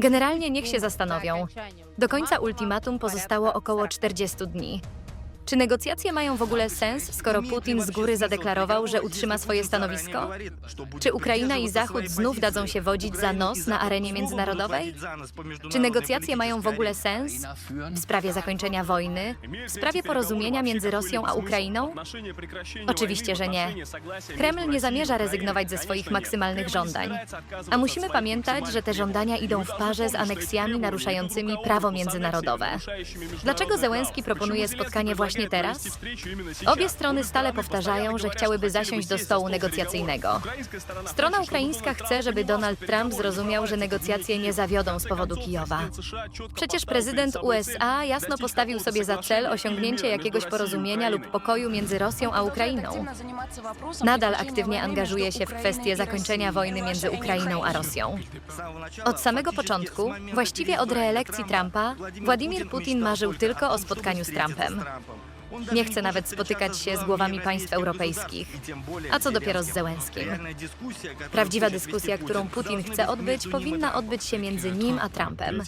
Generalnie niech się zastanowią. Do końca ultimatum pozostało około 40 dni. Czy negocjacje mają w ogóle sens, skoro Putin z góry zadeklarował, że utrzyma swoje stanowisko? Czy Ukraina i Zachód znów dadzą się wodzić za nos na arenie międzynarodowej? Czy negocjacje mają w ogóle sens w sprawie zakończenia wojny, w sprawie porozumienia między Rosją a Ukrainą? Oczywiście, że nie. Kreml nie zamierza rezygnować ze swoich maksymalnych żądań. A musimy pamiętać, że te żądania idą w parze z aneksjami naruszającymi prawo międzynarodowe. Dlaczego Zełenski proponuje spotkanie właśnie teraz? Obie strony stale powtarzają, że chciałyby zasiąść do stołu negocjacyjnego. Strona ukraińska chce, żeby Donald Trump zrozumiał, że negocjacje nie zawiodą z powodu Kijowa. Przecież prezydent USA jasno postawił sobie za cel osiągnięcie jakiegoś porozumienia lub pokoju między Rosją a Ukrainą. Nadal aktywnie angażuje się w kwestię zakończenia wojny między Ukrainą a Rosją. Od samego początku, właściwie od reelekcji Trumpa, Władimir Putin marzył tylko o spotkaniu z Trumpem. Nie chce nawet spotykać się z głowami państw europejskich. A co dopiero z Zełenskim? Prawdziwa dyskusja, którą Putin chce odbyć, powinna odbyć się między nim a Trumpem.